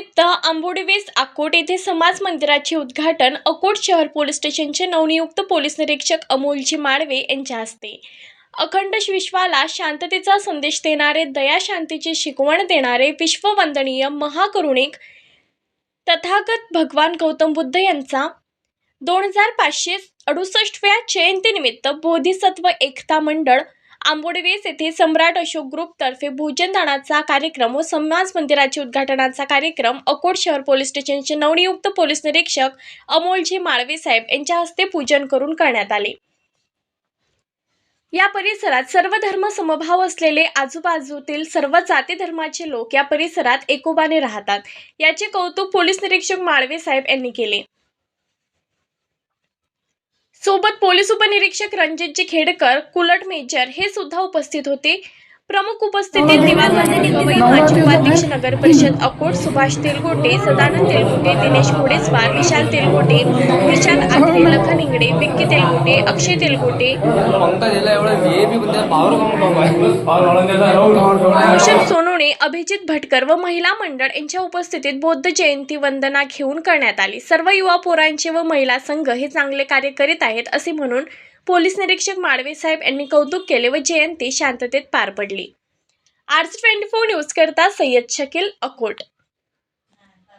निमित्त आंबोडीवेस अकोट येथे समाज मंदिराचे उद्घाटन अकोट शहर पोलीस स्टेशनचे नवनियुक्त पोलीस निरीक्षक अमोलजी माळवे यांच्या हस्ते. अखंड विश्वाला शांततेचा संदेश देणारे दया शांतीची शिकवण देणारे विश्ववंदनीय महाकरुणिक तथागत भगवान गौतम बुद्ध यांचा दोन हजार पाचशे अडुसष्टव्या जयंतीनिमित्त बोधिसत्व एकता मंडळ आंबोडवेस येथे सम्राट अशोक ग्रुपतर्फे भोजनदानाचा कार्यक्रम व समाज मंदिराचे उद्घाटनाचा कार्यक्रम अकोट शहर पोलीस स्टेशनचे नवनियुक्त पोलीस निरीक्षक अमोलजी माळवे साहेब यांच्या हस्ते पूजन करून करण्यात आले. या परिसरात सर्व धर्म समभाव असलेले आजूबाजूतील सर्व जाती धर्माचे लोक या परिसरात एकोबाने राहतात. याचे कौतुक पोलीस निरीक्षक माळवे साहेब यांनी केले. सोबत पोलीस उपनिरीक्षक रणजितजी खेडकर कुलट मेजर हे सुद्धा उपस्थित होते. प्रमुख उपस्थितीत दिवाळवादी गवई माजी उपाध्यक्ष नगर परिषद अकोट सुभाष तेलगोटे सदानंद तेलगोटे दिनेश घोडेस्वार विशाल तेलगोटे विशाल आत्रे लखन इंगडे विक्की तेलगोटे अक्षय तेलगोटे. भूषण सोनवणे अभिजित भटकर व महिला मंडळ यांच्या उपस्थितीत बौद्ध जयंती वंदना घेऊन करण्यात आली. सर्व युवा पोरांचे व महिला संघ हे चांगले कार्य करीत आहेत असे म्हणून पोलीस निरीक्षक माळवे साहेब यांनी कौतुक केले व जयंती शांततेत पार पडली. आर्ट्स ट्वेंटी फोर न्यूज करता सय्यद शकील अकोट.